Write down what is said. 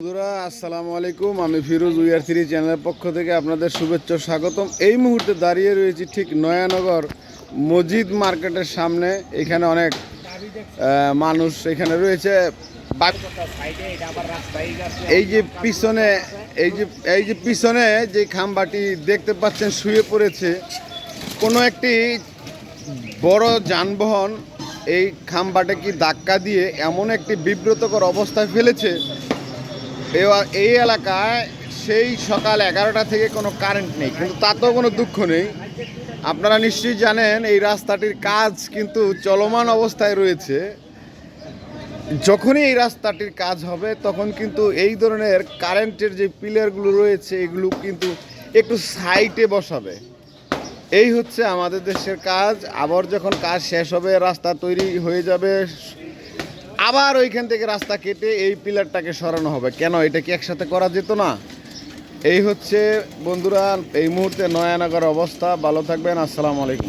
বন্ধুরা, আসসালামু আলাইকুম। আমি ফিরোজ উইয়ার থ্রি চ্যানেলের পক্ষ থেকে আপনাদের শুভেচ্ছা স্বাগতম। এই মুহূর্তে দাঁড়িয়ে রয়েছি ঠিক নয়ানগর মসজিদ মার্কেটের সামনে। এখানে অনেক মানুষ এখানে রয়েছে। এই যে পিছনে, এই যে এই যে পিছনে যে খাম্বাটি দেখতে পাচ্ছেন, শুয়ে পড়েছে, কোনো একটি বড় যানবাহন এই খাম্বাটাকে ধাক্কা দিয়ে এমন একটি বিব্রতকর অবস্থায় ফেলেছে এই এলাকায় সেই সকাল এগারোটা থেকে কোনো কারেন্ট নেই, কিন্তু তাতেও কোনো দুঃখ নেই। আপনারা নিশ্চয়ই জানেন, এই রাস্তাটির কাজ কিন্তু চলমান অবস্থায় রয়েছে। যখনই এই রাস্তাটির কাজ হবে, তখন কিন্তু এই ধরনের কারেন্টের যে পিলারগুলো রয়েছে, এগুলো কিন্তু একটু সাইটে বসাবে। এই হচ্ছে আমাদের দেশের কাজ। আবার যখন কাজ শেষ হবে, রাস্তা তৈরি হয়ে যাবে আবার ওইখান থেকে রাস্তা কেটে এই পিলারটাকে সরানো হবে। কেন? এটা কি একসাথে করা যেত না? এই হচ্ছে বন্ধুরা, এই মুহূর্তে নয়ানগর অবস্থা। ভালো থাকবেন, আসসালামু আলাইকুম।